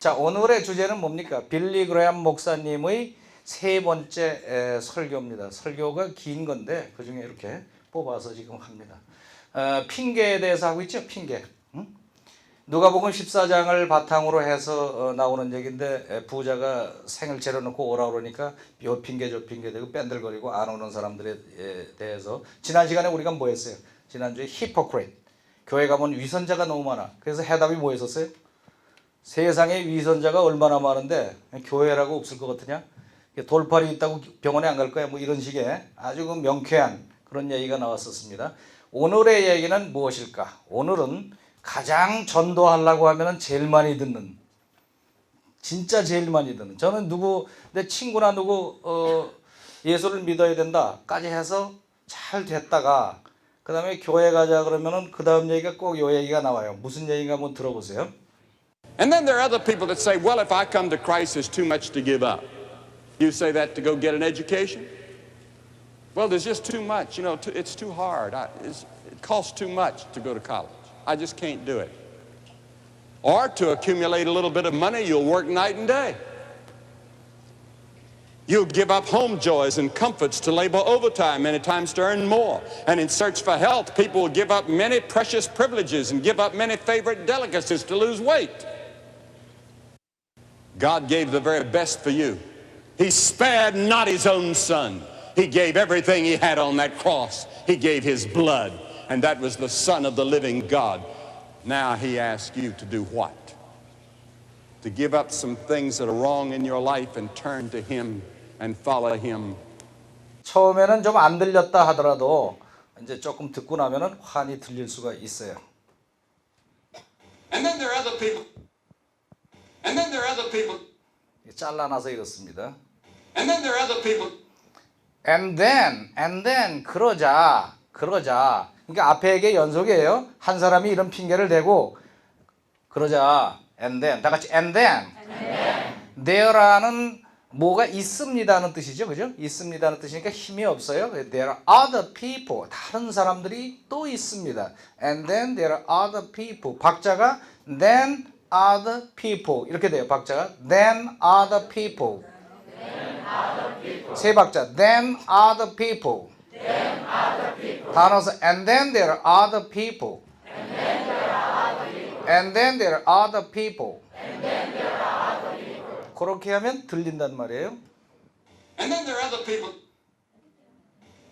자, 오늘의 주제는 뭡니까? 빌리 그레암 목사님의 세 번째 에, 설교입니다. 설교가 긴 건데 그 중에 이렇게 뽑아서 지금 합니다. 어, 핑계에 대해서 하고 있죠. 핑계. 응? 누가복음 14장을 바탕으로 해서 어, 나오는 얘기인데 에, 부자가 생을 차려놓고 오라 그러니까 요 핑계 저 핑계 대고 뺀들거리고 안 오는 사람들에 에, 대해서 지난 시간에 우리가 뭐 했어요? 지난주에 히포크레이트 교회 가면 위선자가 너무 많아. 그래서 해답이 뭐였었어요? 세상에 위선자가 얼마나 많은데 교회라고 없을 것 같으냐? 돌팔이 있다고 병원에 안 갈 거야? 뭐 이런 식의 아주 그 명쾌한 그런 얘기가 나왔었습니다. 오늘의 얘기는 무엇일까? 오늘은 가장 전도하려고 하면 제일 많이 듣는 진짜 제일 많이 듣는 저는 누구 내 친구나 누구 어, 예수를 믿어야 된다까지 해서 잘 됐다가 그 다음에 교회 가자 그러면은 그 다음 얘기가 꼭 요 얘기가 나와요. 무슨 얘기인가 한번 들어보세요. And then there are other people that say, well, if I come to Christ, there's too much to give up. You say that to go get an education? Well, there's just too much. You know, t- it's too hard. I, it's, it costs too much to go to college. I just can't do it. Or to accumulate a little bit of money, you'll work night and day. You'll give up home joys and comforts to labor overtime many times to earn more. And in search for health, people will give up many precious privileges and give up many favorite delicacies to lose weight. God gave the very best for you. He spared not his own son. He gave everything he had on that cross. He gave his blood. And that was the Son of the living God. Now he asks you to do what? To give up some things that are wrong in your life and turn to him and follow him. 처음에는 좀 안 들렸다 하더라도 이제 조금 듣고 나면은 환히 들릴 수가 있어요. And then there are other people. And then there are other people. 잘라놔서 이렇습니다. And then there are other people. And then, and then 그러자, 그러자. 그러니까 앞에 게 연속이에요. 한 사람이 이런 핑계를 대고 그러자. And then 다 같이 and then. there라는 뭐가 있습니다는 뜻이죠, 그죠? 있습니다는 뜻이니까 힘이 없어요. There are other people. 다른 사람들이 또 있습니다. And then there are other people. 박자가 then other people 이렇게 돼요. 박자가 then other people. 세 박자. Then other people. 단어서 and then there are other people. And then there are other people. 그렇게 하면 들린단 말이에요. And then there are other people.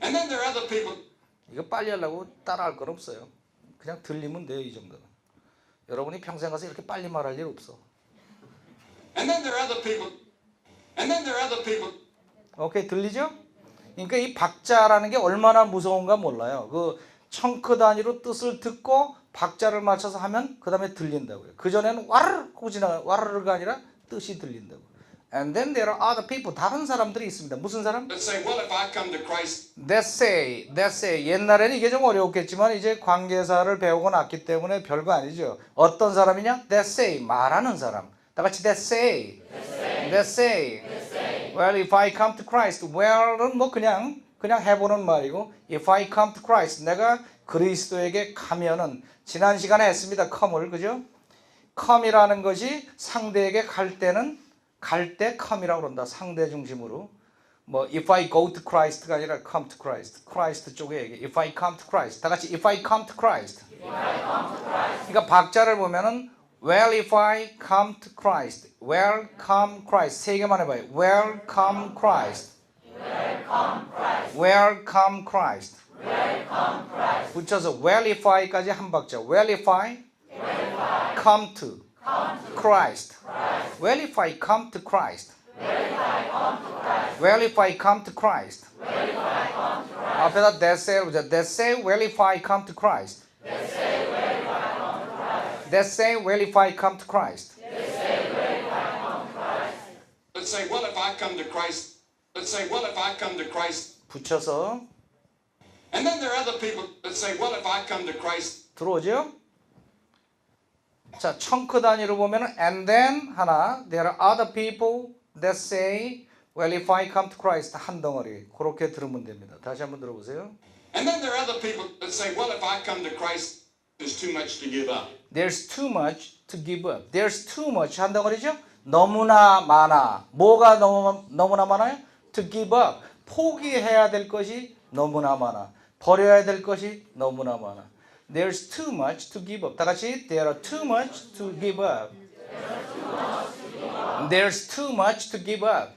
And then there are other people. 이거 빨리 하려고 따라할 건 없어요. 그냥 들리면 돼요, 이 정도는. 여러분이 평생 가서 이렇게 빨리 말할 일 없어. And then there are other people. And then there are other people. 오케이, 들리죠? 그러니까 이 박자라는 게 얼마나 무서운가 몰라요. 그 청크 단위로 뜻을 듣고 박자를 맞춰서 하면 그 다음에 들린다고요. 그 전에는 와르르 지나가 와르르가 아니라 뜻이 들린다고. And then there are other people. 다른 사람들이 있습니다. 무슨 사람? Let's say, well, if I come to Christ, That say, that say. 옛날에는 이게 좀 어려웠겠지만 이제 관계사를 배우고 났기 때문에 별거 아니죠. 어떤 사람이냐? That say. 말하는 사람. 다 같이 that say. That say. Well, if I come to Christ. Well은 뭐 그냥 그냥 해보는 말이고 if I come to Christ. 내가 그리스도에게 가면은 지난 시간에 했습니다. come을 그죠? come이라는 것이 상대에게 갈 때는 갈 때 come이라고 그런다. 상대 중심으로. 뭐 if I go to Christ가 아니라 come to Christ. Christ 쪽에 얘기. If I come to Christ. 다 같이 if I come to Christ. 그러니까 박자를 보면은 well if I come to Christ. welcome Christ. 세 개만 해봐요. welcome Christ. welcome Christ. 붙여서 well if I까지 한 박자. well if I come to Christ. well if I come to Christ. Well, if I come to Christ. 앞에다 that say 보자. That say, well, if I come to Christ. That say, well, if I come to Christ. let's say, well, if I come to Christ, let's say, well, if I come to Christ, 붙여서 and then there are other people that say, well, if I come to Christ, 들어오죠? 자, 청크 단위로 보면은 and then 하나. There are other people that say, well, if I come to Christ 한 덩어리. 그렇게 들으면 됩니다. 다시 한번 들어보세요. and then there are other people that say, well, if I come to Christ, There's too much to give up. There's too much to give up. There's too much 한다고 그러죠? 너무나 많아. 뭐가 너무 너무나 많아요? To give up. 포기해야 될 것이 너무나 많아. 버려야 될 것이 너무나 많아. There's too much to give up. 다 같이 There are too much to give up. There's too much to give up.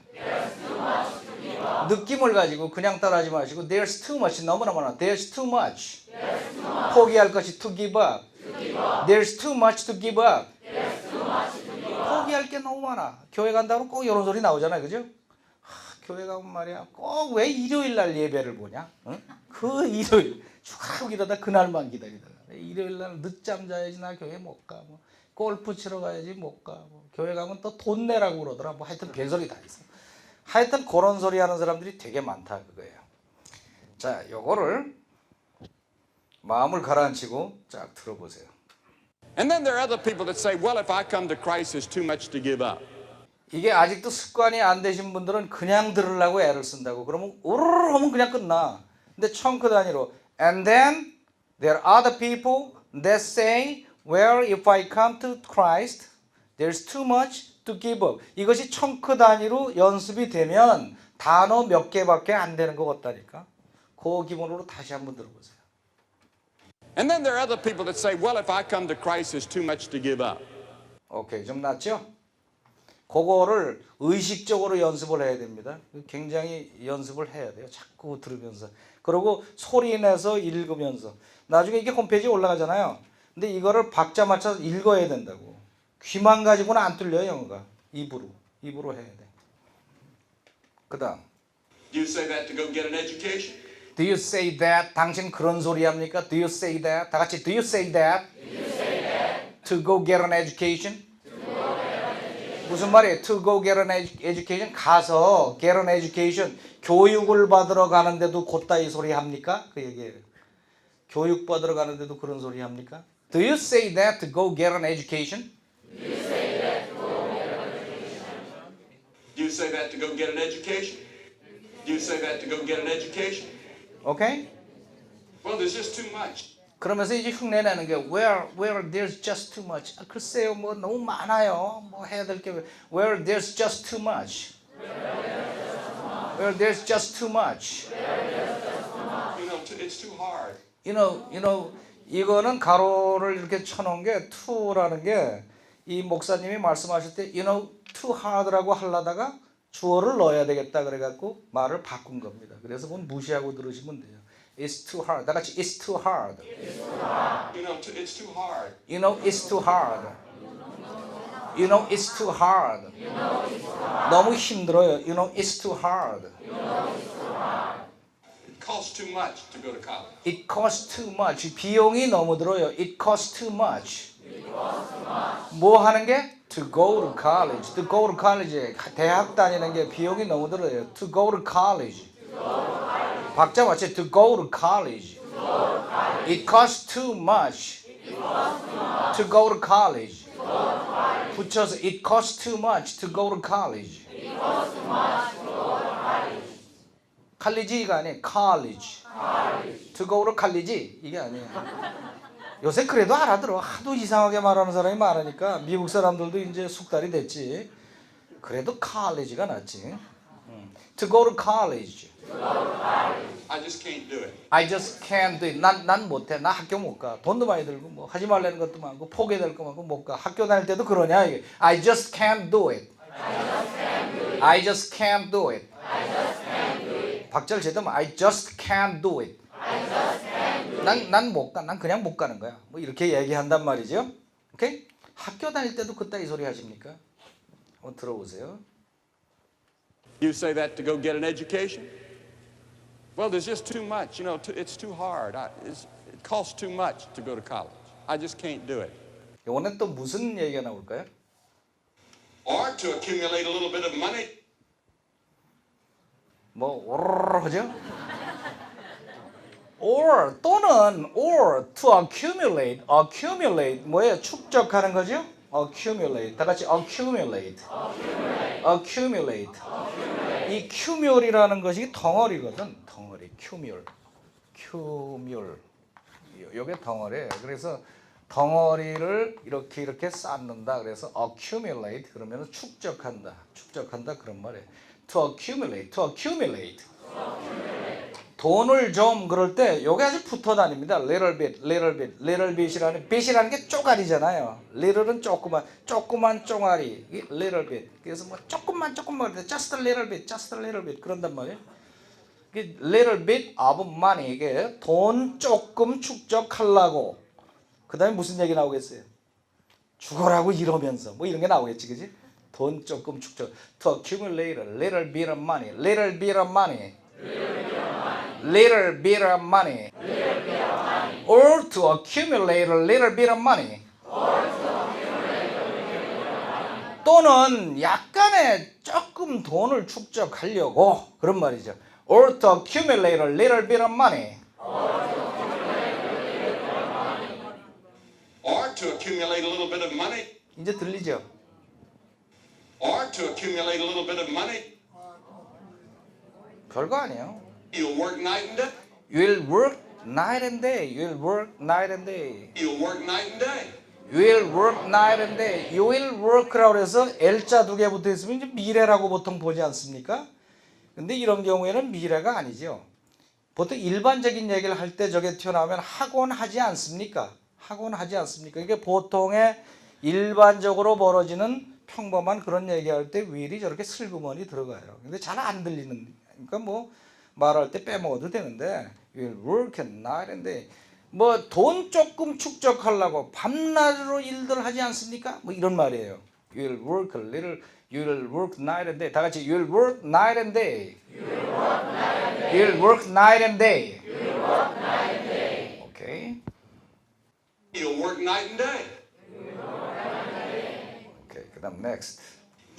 느낌을 가지고 그냥 따라하지 마시고 There's too much 너무나 많아. There's too much. 포기할 것이 to give up. There's too much to give up. 포기할 게 너무 많아. 교회 간다고 꼭 이런 소리 나오잖아요, 그죠? 하, 교회 가면 말이야, 꼭 왜 일요일 날 예배를 보냐? 응? 그 일요일 쭉 이러다 그날만 기다리다가 일요일 날 늦잠 자야지 나 교회 못 가. 뭐 골프 치러 가야지 못 가. 뭐 교회 가면 또 돈 내라고 그러더라. 뭐 하여튼 별소리 다 있어. 하여튼 그런 소리 하는 사람들이 되게 많다 그거예요. 자, 요거를 마음을 가라앉히고 쫙 들어보세요. And then there are other people that say, well, if I come to Christ, there's too much to give up. 이게 아직도 습관이 안 되신 분들은 그냥 들으려고 애를 쓴다고. 그러면 오르르 하면 그냥 끝나. 근데 청크 단위로 and then there are other people that say well if I come to Christ there's too much to give up. 이것이 청크 단위로 연습이 되면 단어 몇 개밖에 안 되는 것 같다니까. 그 기본으로 다시 한번 들어보세요. And then there are other people that say, well, if I come to Christ, there's too much to give up. 오케이 좀 낫죠? 그거를 의식적으로 연습을 해야 됩니다. 굉장히 연습을 해야 돼요. 자꾸 들으면서. 그리고 소리 내서 읽으면서. 나중에 이게 홈페이지에 올라가잖아요. 근데 이거를 박자 맞춰서 읽어야 된다고. 귀만 가지고는 안 뚫려요, 영어가. 입으로. 입으로 해야 돼. 그 다음. Do you say that to go get an education? Do you say that? 당신 그런 소리 합니까? Do you say that? 다 같이 Do you say that? To go get an education? 무슨 말이에요? To go get an edu- education? 가서 get an education 교육을 받으러 가는데도 곧다이 소리 합니까? 그 얘기예요. 교육 받으러 가는데도 그런 소리 합니까? Do you say that to go get an education? Do you say that to go get an education? Do you say that to go get an education? 오케이? Well, there's just too much. 그러면서 이제 흉내내는 게 where where there's just too much. 아, 글쎄요, 뭐 너무 많아요. 뭐 해야 될 게 where there's just too much. Where there's just too much. You know, it's too hard. You know, you know, 이거는 가로를 이렇게 쳐놓은 게 to라는 게 이 목사님이 말씀하실 때 you know too hard라고 하려다가 주어를 넣어야 되겠다 그래갖고 말을 바꾼 겁니다. 그래서 그건 무시하고 들으시면 돼요. It's too hard. 다 같이 It's too hard. You know, t- it's too hard. You know it's too hard. You know it's too hard. 너무 힘들어요. You know it's too hard. It costs too much to go to college. It costs too much. 비용이 너무 들어요. It costs too much. 뭐 하는 게? To go to college. To go to college. 대학 다니는 게 비용이 너무 들어요. To go to college. 박자 맞춰. To go to college. It costs too much. To go to college. 붙여서 It costs too much to go to college. 칼리지가 아니에요. college. To go to college 이게 아니에요. 요새 그래도 알아들어. 하도 이상하게 말하는 사람이 많으니까 미국 사람들도 이제 숙달이 됐지. 그래도 college가 낫지. 음. To go to college. I just can't do it. I just can't do it. 난, 난 못해. 나 학교 못 가. 돈도 많이 들고 뭐 하지 말라는 것도 많고 포기될 거 많고 못 가. 학교 다닐 때도 그러냐 이게. I just can't do it. I just can't do it. 박자를 제대로 I just can't do it. 난 난 못 가. 난 그냥 못 가는 거야. 뭐 이렇게 얘기한단 말이죠. 오케이? 학교 다닐 때도 그따위 소리 하십니까? 한번 들어보세요. You say that to go get an education? Well, there's just too much. You know, t- it's too hard. I, it's, it costs too much to go to college. I just can't do it. 이번엔 또 무슨 얘기가 나올까요? Or to accumulate a little bit of money 뭐 오르르 하죠? or 또는 or to accumulate accumulate 뭐예요? 축적하는 거죠? accumulate 다 같이 accumulate accumulate 이 cumule이라는 것이 덩어리거든 덩어리 cumule cumule 요게 덩어리예요. 그래서 덩어리를 이렇게 이렇게 쌓는다. 그래서 accumulate 그러면 축적한다. 축적한다 그런 말이에요. to accumulate, to accumulate. 돈을 좀 그럴 때 요게 아주 붙어 다닙니다. little bit, little bit, little bit이라는 bit이라는 게 쪼가리잖아요. little은 조그만, 조그만 쪼가리, little bit. 그래서 뭐 조금만 조금만 때 just a little bit, just a little bit 그런단 말이에요. little bit of money 이게 돈 조금 축적하려고 그 다음에 무슨 얘기 나오겠어요? 죽어라고 이러면서 뭐 이런 게 나오겠지, 그지? 돈 조금 축적. To accumulate a little bit of money, little bit of money. Little bit of money, or to accumulate a little bit of money, 또는 약간의 조금 돈을 축적하려고 그런 말이죠. or to accumulate a little bit of money, Or to accumulate a little bit of money. 이제 들리죠? Or to accumulate a little bit of money. 별거 아니에요. You'll work night and day. You'll work night and day. You'll work night and day. You'll work night and day. You will work night and day. You will work라고 해서 L자 두 개 붙어 있으면 이제 미래라고 보통 보지 않습니까? 근데 이런 경우에는 미래가 아니죠. 보통 일반적인 얘기를 할 때 저게 튀어나오면 하곤 하지 않습니까? 하곤 하지 않습니까? 이게 보통의 일반적으로 벌어지는 평범한 그런 얘기할 때 will이 저렇게 슬그머니 들어가요. 근데 잘 안 들리는 그러니까 뭐 말할 때 빼먹어도 되는데 will work at night and day 뭐돈 조금 축적하려고 밤낮으로 일들 하지 않습니까? 뭐 이런 말이에요. You'll work a little, you'll work night and day. 다 같이 you'll work night and day. You'll work night and day. 오케이. You'll work night and day. 오케이. 그다음 next.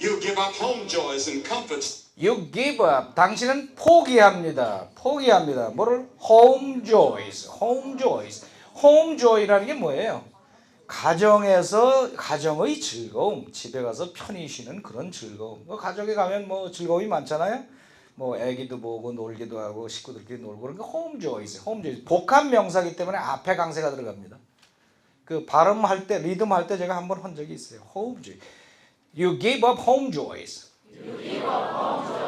You'll give up home joys and comforts. You give up. 당신은 포기합니다. 포기합니다. 뭐를? Home joys. Home joys. Home joy라는 게 뭐예요? 가정에서 가정의 즐거움, 집에 가서 편히 쉬는 그런 즐거움. 뭐 가족에 가면 뭐 즐거움이 많잖아요. 뭐 아기도 보고 놀기도 하고 식구들끼리 놀고 그런 게 home joys. home joys. 복합 명사기 때문에 앞에 강세가 들어갑니다. 그 발음할 때 리듬 할 때 제가 한번 한 적이 있어요. home joy. You give up home joys.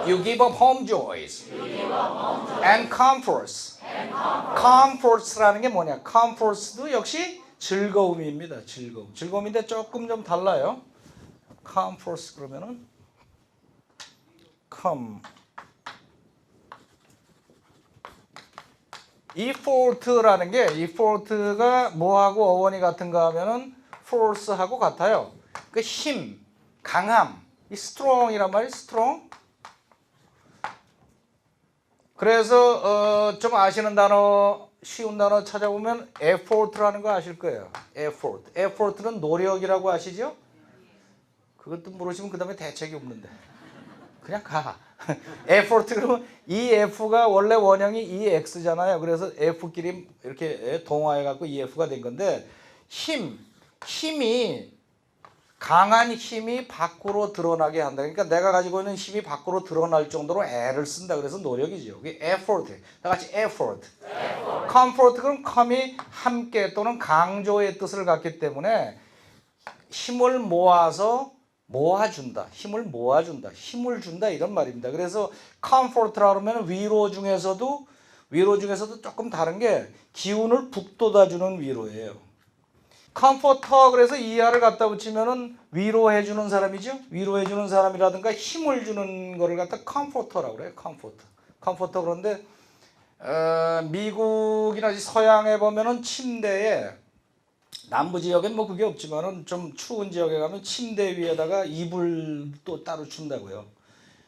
You give up home joys and comforts. comforts라는 게 뭐냐? comforts도 역시 즐거움입니다. 즐거움. 즐거움인데 조금 좀 달라요. comforts 그러면은 come effort라는 게 effort가 뭐하고 어원이 같은가 하면은 force하고 같아요. 그 힘, 강함, 이 strong이란 말이 strong. 그래서 어, 좀 아시는 단어, 쉬운 단어 찾아보면 effort라는 거 아실 거예요. effort. effort는 노력이라고 아시죠? 그것도 모르시면 그 다음에 대책이 없는데. 그냥 가. effort 그러면 이 F가 원래 원형이 이 X잖아요. 그래서 F끼리 이렇게 동화해 갖고 이 F가 된 건데 힘, 힘이 강한 힘이 밖으로 드러나게 한다. 그러니까 내가 가지고 있는 힘이 밖으로 드러날 정도로 애를 쓴다. 그래서 노력이죠. 그게 effort. 다 같이 effort. comfort 그럼 come이 함께 또는 강조의 뜻을 갖기 때문에 힘을 모아서 모아준다. 힘을 모아준다. 힘을 준다. 이런 말입니다. 그래서 comfort라 그러면 위로 중에서도 위로 중에서도 조금 다른 게 기운을 북돋아주는 위로예요. 컴포터 그래서 이하를 갖다 붙이면은 위로해 주는 사람이죠. 위로해 주는 사람이라든가 힘을 주는 거를 갖다 컴포터라고 그래요. 컴포터. 컴포터 그런데 어, 미국이나 서양에 보면은 침대에 남부 지역엔 뭐 그게 없지만은 좀 추운 지역에 가면 침대 위에다가 이불 또 따로 준다고요.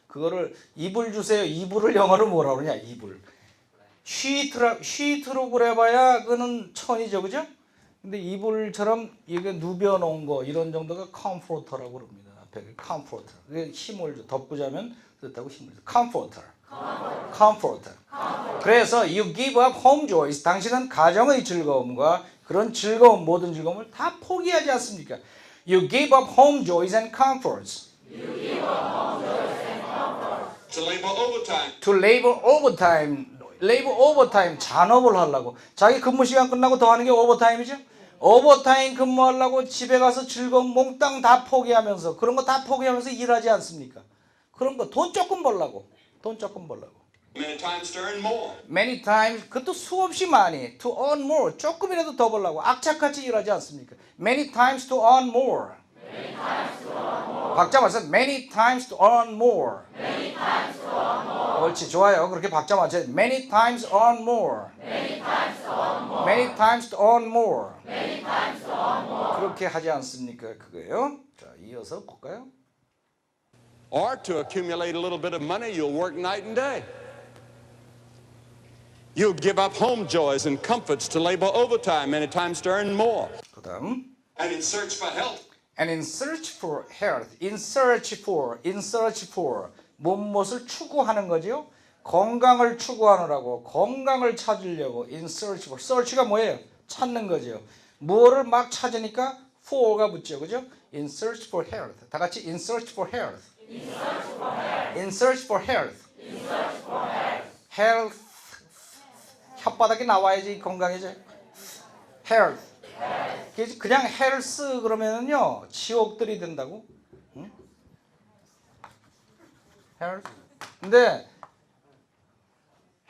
그거를 이불 주세요. 이불을 영어로 뭐라 그러냐? 이불. 쉬트라 쉬트로 그래봐야 그는 천이죠, 그죠? 근데 이불처럼 이게 누벼 놓은 거 이런 정도가 컴포터라고 그럽니다. 앞에 컴포터. 그게 힘을 줘. 덮고 자면 그렇다고 힘을 줘. 컴포터. 컴포터. 그래서 you give up home joys. 당신은 가정의 즐거움과 그런 즐거움 모든 즐거움을 다 포기하지 않습니까? You give up home joys and comforts To labor overtime. to labor overtime. 레이브 오버타임 잔업을 하려고 자기 근무 시간 끝나고 더 하는 게 오버타임이죠. 오버타임 근무하려고 집에 가서 즐거운 몽땅 다 포기하면서 그런 거 다 포기하면서 일하지 않습니까? 그런 거 돈 조금 벌라고 돈 조금 벌라고. Many times to earn more. Many times 그것도 수없이 많이 to earn more 조금이라도 더 벌라고 악착같이 일하지 않습니까? Many times to earn more. 박자 맞서 many times to earn more. 옳지 좋아요 그렇게 박자 맞춰 many times earn more. Many times to earn more. 그렇게 하지 않습니까 그거예요? 자 이어서 볼까요? Or to accumulate a little bit of money, you'll work night and day. You'll give up home joys and comforts to labor overtime many times to earn more. 그다음 And in search for health, and in search for health, in search for, in search for 무엇을 추구하는 거지요? 건강을 추구하느라고 건강을 찾으려고 in search for, search가 뭐예요? 찾는 거죠. 무엇을 막 찾으니까 for가 붙죠, 그죠? In search for health. 다 같이 in search for health. In search for health. health. 혓바닥이 나와야지 건강해져. health. 그래서 그냥 헬스 그러면은요 지옥들이 된다고. 응? 헬스. 근데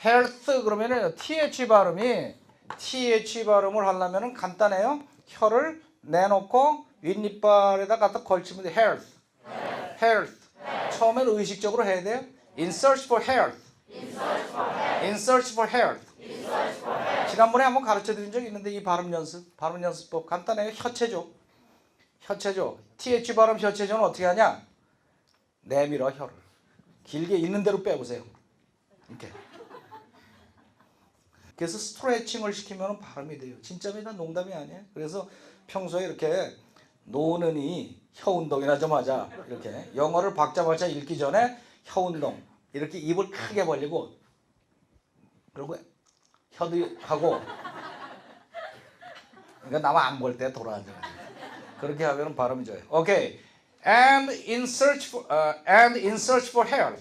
헬스 그러면은 th 발음이 th 발음을 하려면은 간단해요. 혀를 내놓고 윗니빨에다 갖다 걸치면 돼. 헬스. 헬스. 처음엔 의식적으로 해야 돼요. In search for health. In search for health. 지난번에 한번 가르쳐 드린 적 있는데 이 발음 연습, 발음 연습법 간단해요. 혀체조. 혀체조. TH 발음 혀체조는 어떻게 하냐? 내밀어 혀를. 길게 있는 대로 빼보세요. 이렇게. 그래서 스트레칭을 시키면 발음이 돼요. 진짜입니다. 농담이 아니에요. 그래서 평소에 이렇게 노는이 혀 운동이나 좀 하자. 이렇게 영어를 박자박자 읽기 전에 혀 운동. 이렇게 입을 크게 벌리고 그리고 혀도 하고 그러니까 나만 안 볼 때 돌아앉아 그렇게 하면 발음이 좋아요. 오케이. And in search for uh, and in search for health.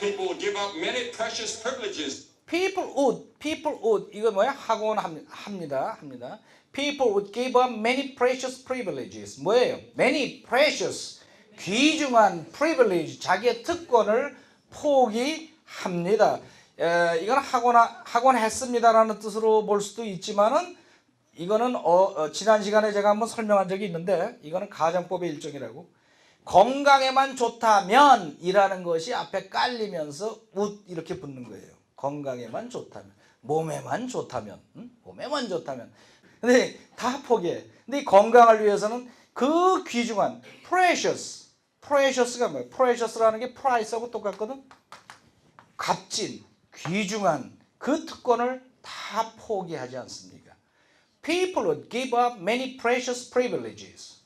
people give up many precious privileges People would people would 이거 뭐야? 학원 합- 합니다. 합니다. People would give up many precious privileges. 뭐예요? Many precious 귀중한 privilege 자기의 특권을 포기합니다. 에, 이건 학원 학원 했습니다라는 뜻으로 볼 수도 있지만은 이거는 어, 어, 지난 시간에 제가 한번 설명한 적이 있는데 이거는 가정법의 일종이라고 건강에만 좋다면 이라는 것이 앞에 깔리면서 웃 이렇게 붙는 거예요. 건강에만 좋다면 몸에만 좋다면 응? 몸에만 좋다면 근데 다 포기해. 근데 이 건강을 위해서는 그 귀중한 precious precious가 뭐예요? precious라는 게 price하고 똑같거든. 값진 귀중한 그 특권을 다 포기하지 않습니까? People would give up many precious privileges.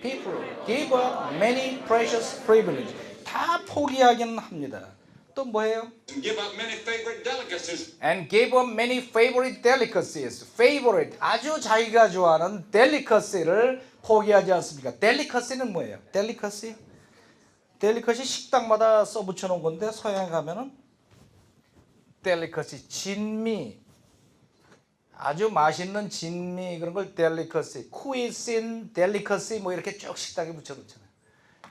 People would give up many precious privileges. 다 포기하기는 합니다. 또 뭐예요? and give up many favorite delicacies And gave up many favorite delicacies. Favorite 아주 자기가 좋아하는 delicacy를 포기하지 않습니까? delicacy는 뭐예요? delicacy? delicacy 식당마다 써붙여 놓은 건데 서양에 가면은 delicacy 진미 아주 맛있는 진미 그런 걸 delicacy, cuisine, delicacy 뭐 이렇게 쭉 식당에 붙여 놓잖아요.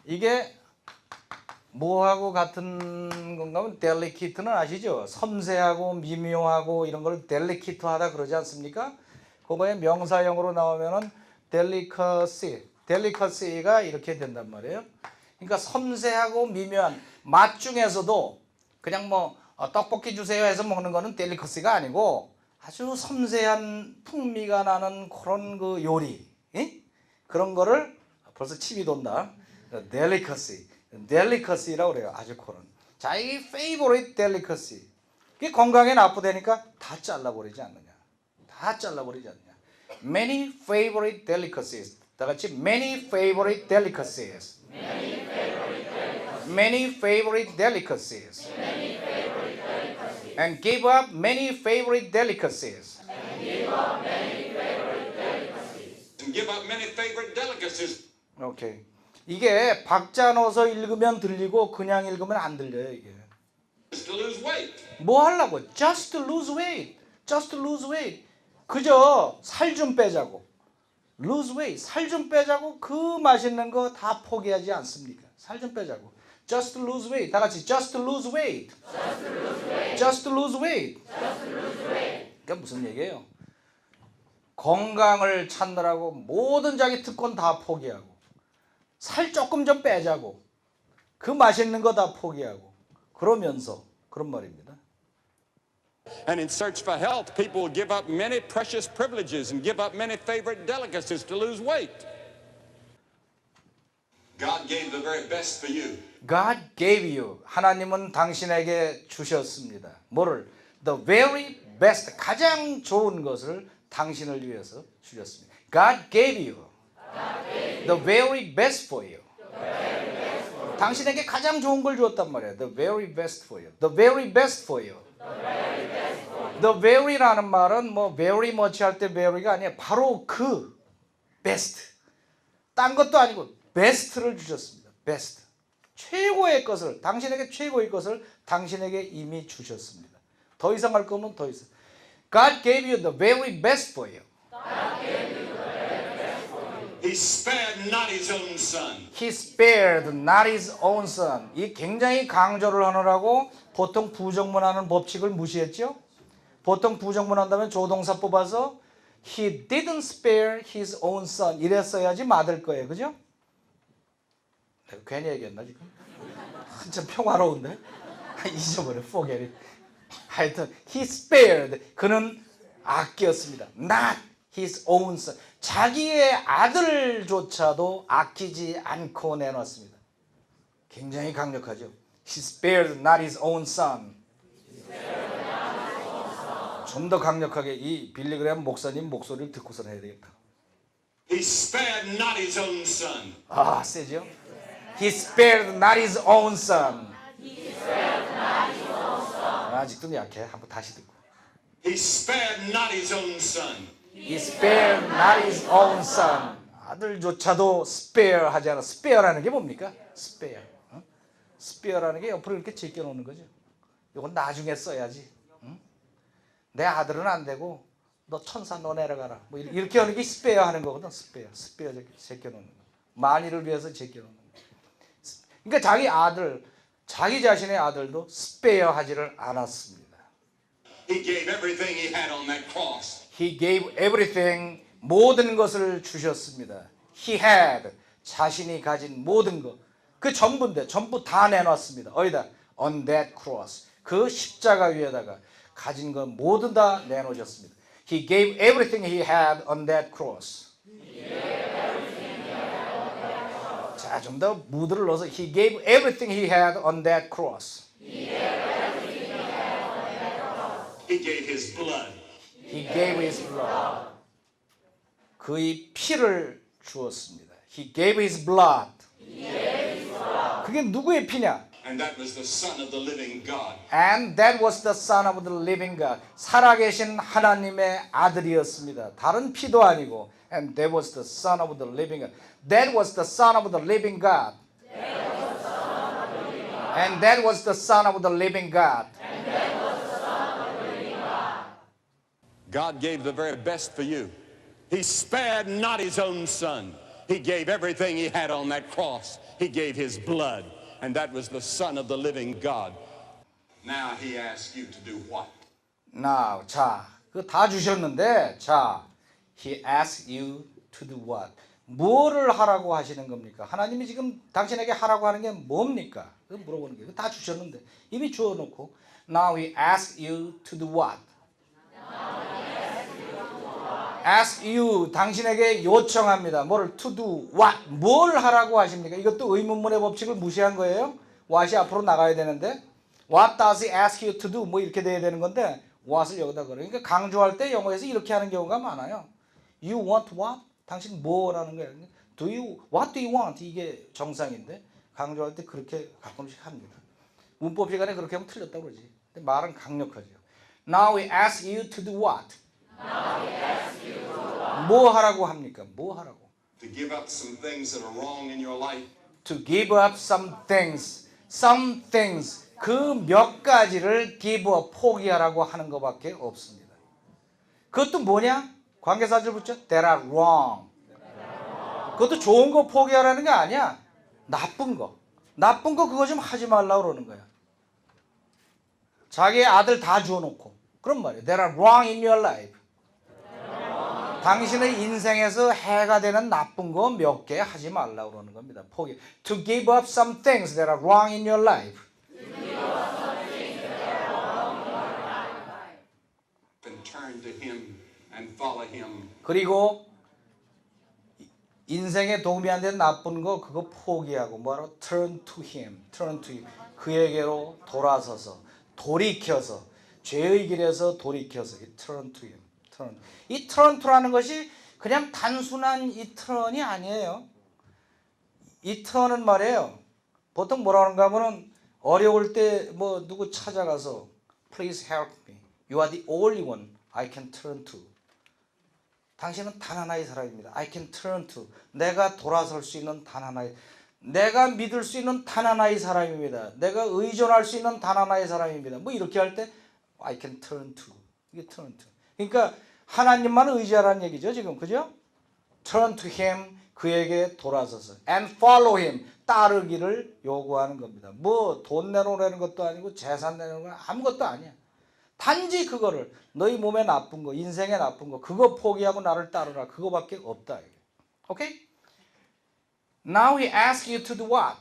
이게 뭐하고 같은 건가 하면 델리키트는 아시죠? 섬세하고 미묘하고 이런 걸 델리키트하다 그러지 않습니까? 그거의 명사형으로 나오면은 델리커시, 델리커시가 이렇게 된단 말이에요. 그러니까 섬세하고 미묘한 맛 중에서도 그냥 뭐 어, 떡볶이 주세요 해서 먹는 거는 델리커시가 아니고 아주 섬세한 풍미가 나는 그런 그 요리, 예? 그런 거를 벌써 침이 돈다. 델리커시, 델리커시라고 그래요. 아주 그런. 자기 페이보릿 델리커시. 그게 건강에 나쁘다니까 다 잘라버리지 않느냐. 다 잘라버리지 않느냐. Many favorite delicacies. 다 같이 many favorite delicacies. Many favorite delicacies. And give up many favorite delicacies. and give up many favorite delicacies 오케이. 이게 박자 넣어서 읽으면 들리고 그냥 읽으면 안 들려요 이게. is to lose weight. 뭐 하려고? Just lose weight. Just lose weight. 그저 살 좀 빼자고. Lose weight. 살 좀 빼자고 그 맛있는 거 다 포기하지 않습니까? 살 좀 빼자고. Just lose weight. 다 같이 just lose weight. Just lose weight. 그게 무슨 얘기예요? 건강을 찾느라고 모든 자기 특권 다 포기하고 살 조금 좀 빼자고 그 맛있는 거 다 포기하고 그러면서 그런 말입니다. And in search for health, people will give up many precious privileges and give up many favorite delicacies to lose weight. God gave the very best for you. God gave you. 하나님은 당신에게 주셨습니다. 뭐를? The very best. 가장 좋은 것을 당신을 위해서 주셨습니다. God gave you. The very best for you. 당신에게 가장 좋은 걸 주었단 말이에요. The very best for you. The very best for you. The very라는 말은 뭐 very much 할 때 very가 아니에요. 바로 그 best. 딴 것도 아니고 best를 주셨습니다. best. 최고의 것을 당신에게 최고의 것을 당신에게 이미 주셨습니다. 더 이상 할 거면 더 이상. God gave you the very best for you. He spared not his own son. He spared not his own son. 이 굉장히 강조를 하느라고 보통 부정문하는 법칙을 무시했죠. 보통 부정문한다면 조동사 뽑아서 he didn't spare his own son 이랬어야지 맞을 거예요. 그죠? 괜히 얘기했나 지금? 한참 평화로운데? 잊어버려. forget it. 하여튼 he spared 그는 아꼈습니다. not his own son. 자기의 아들조차도 아끼지 않고 내놨습니다. 굉장히 강력하죠. He spared not his own son. 좀 더 강력하게 이 빌리그램 목사님 목소리를 듣고서 해야 되겠다. He spared not his own son. 아, 세죠? He spared not his own son. 아직도 약해. 한번 다시 듣고. He spared not his own son. He spared not his own son. 아들조차도 spare 하지 않아. spare라는 게 뭡니까? spare. 어? spare라는 게 옆으로 이렇게 제껴 놓는 거죠. 이건 나중에 써야지. 응? 내 아들은 안 되고 너 천사 너 내려가라. 뭐 이렇게 하는 게 spare 하는 거거든. spare. spare 제껴- 제껴놓는 거. 만일을 위해서 제껴 놓는 거. 그러니까 자기 아들, 자기 자신의 아들도 spare 하지를 않았습니다. He gave everything he had on that cross. He gave everything 모든 것을 주셨습니다. He had 자신이 가진 모든 것. 그 전부인데 전부 다 내놨습니다. 어디다? On that cross. 그 십자가 위에다가 가진 것 모두 다 내놓으셨습니다. He gave everything he had on that cross. 자, 좀 더 무드를 넣어서 He gave everything he had on that cross. He gave his blood. He gave his blood. 그의 피를 주었습니다. He gave his blood. 그게 누구의 피냐? And that was the Son of the living God. And that was the son of the living God. 살아계신 하나님의 아들이었습니다. 다른 피도 아니고. And that was the son of the living God. That was the son of the living God. And that was the son of the living God. God gave the very best for you. He spared not his own son. He gave everything he had on that cross. He gave his blood. And that was the Son of the living God. Now he asks you to do what? Now, 자, 그 다 주셨는데, 자, he asks you to do what? 뭐를 하라고 하시는 겁니까? 하나님이 지금 당신에게 하라고 하는 게 뭡니까? 그 물어보는 거예요. 다 주셨는데 이미 주어놓고, now he asks you to do what? ask you 당신에게 요청합니다. 뭐를 to do what? 뭘 하라고 하십니까? 이것도 의문문의 법칙을 무시한 거예요. what이 앞으로 나가야 되는데 what does he ask you to do? 뭐 이렇게 돼야 되는 건데 what을 여기다. 그러니까 강조할 때 영어에서 이렇게 하는 경우가 많아요. You want what? 당신 뭐라는 거예요. Do you what do you want? 이게 정상인데 강조할 때 그렇게 가끔씩 합니다. 문법 시간에 그렇게 하면 틀렸다고 그러지. 근데 말은 강력하죠. Now we ask you to do what? 뭐 하라고 합니까? 뭐 하라고? To give up some things that are wrong in your life. To give up some things, some things 그 몇 가지를 give up, 포기하라고 하는 것밖에 없습니다. 그것도 뭐냐? 관계사절 붙죠? That are wrong. 그것도 좋은 거 포기하라는 게 아니야. 나쁜 거. 나쁜 거 그거 좀 하지 말라고 그러는 거야. 자기 아들 다 주워놓고. 그런 말이에요. That are wrong in your life. 당신의 인생에서 해가 되는 나쁜 거 몇 개 하지 말라고 그러는 겁니다. 포기. To give up some things that are wrong in your life. And turn to him. 그리고 인생에 도움이 안 되는 나쁜 거 그거 포기하고 뭐하러 turn to him, turn to him. 그에게로 돌아서서 돌이켜서 죄의 길에서 돌이켜서 이 turn to him, turn. 이 turn to라는 것이 그냥 단순한 이 turn이 아니에요. 이 turn은 말이에요. 보통 뭐라 그런가 하면은 어려울 때 뭐 누구 찾아가서 please help me. You are the only one I can turn to. 당신은 단 하나의 사람입니다. I can turn to. 내가 돌아설 수 있는 단 하나의 내가 믿을 수 있는 단 하나의 사람입니다. 내가 의존할 수 있는 단 하나의 사람입니다. 뭐 이렇게 할 때 I can turn to. 이게 turn to. 그러니까 하나님만 의지하라는 얘기죠, 지금. 그죠? turn to him 그에게 돌아서서 and follow him 따르기를 요구하는 겁니다. 뭐 돈 내놓으라는 것도 아니고 재산 내놓으라는 건 아무것도 아니야. 단지 그거를 너희 몸에 나쁜 거, 인생에 나쁜 거 그거 포기하고 나를 따르라. 그거밖에 없다. 이게. 오케이? Now he asks you to do what?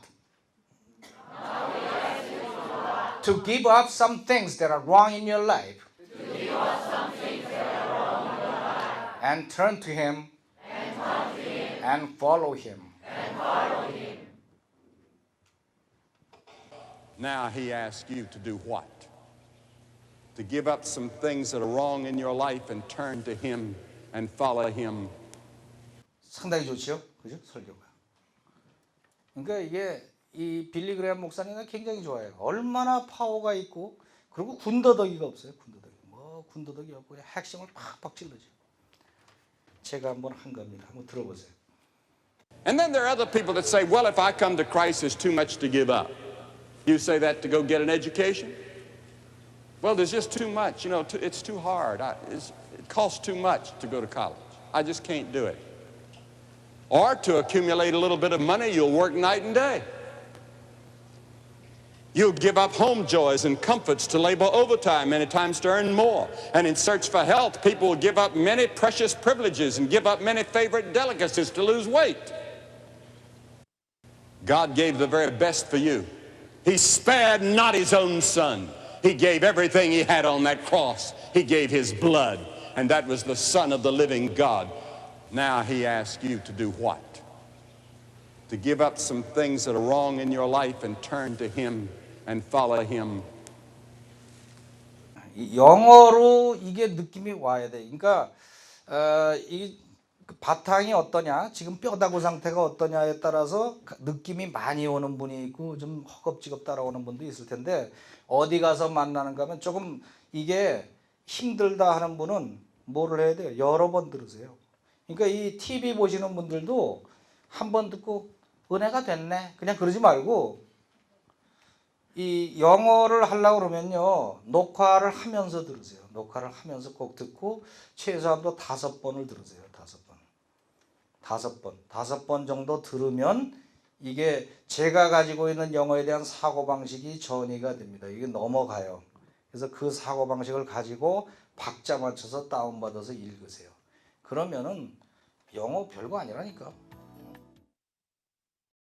To give up some things that are wrong in your life. And turn to him and follow him. Now he asks you to do what? To give up some things that are wrong in your life and turn to him and follow him. 상당히 좋죠, 그죠? 설교가. 그러니까 이게 이 빌리 그레엄 목사님은 굉장히 좋아해요. 얼마나 파워가 있고 그리고 군더더기가 없어요. 군더더기. 뭐 군더더기 없고 그냥 핵심을 팍팍 찔러죠. 제가 한번 한 겁니다. 한번 들어보세요. And then there are other people that say, well, if I come to Christ, there's too much to give up. You say that to go get an education? Well, there's just too much. You know, it's too hard. I, it's, it costs too much to go to college. I just can't do it. Or to accumulate a little bit of money, you'll work night and day. You'll give up home joys and comforts to labor overtime many times to earn more. And in search for health, people will give up many precious privileges and give up many favorite delicacies to lose weight. God gave the very best for you. He spared not his own son. He gave everything he had on that cross. He gave his blood. And that was the Son of the living God. Now he asks you to do what? To give up some things that are wrong in your life and turn to him and follow him. 이 영어로 이게 느낌이 와야 돼. 그러니까 어, 이 바탕이 어떠냐, 지금 뼈다구 상태가 어떠냐에 따라서 느낌이 많이 오는 분이 있고 좀 허겁지겁 따라오는 분도 있을 텐데 어디 가서 만나는가 하면 조금 이게 힘들다 하는 분은 뭐를 해야 돼요? 여러 번 들으세요. 그러니까 이 TV 보시는 분들도 한 번 듣고 은혜가 됐네. 그냥 그러지 말고 이 영어를 하려고 그러면요 녹화를 하면서 들으세요. 녹화를 하면서 꼭 듣고 최소한도 다섯 번을 들으세요. 다섯 번, 다섯 번, 정도 들으면 이게 제가 가지고 있는 영어에 대한 사고 방식이 전이가 됩니다. 이게 넘어가요. 그래서 그 사고 방식을 가지고 박자 맞춰서 다운 받아서 읽으세요. 그러면은 영어 별거 아니라니까.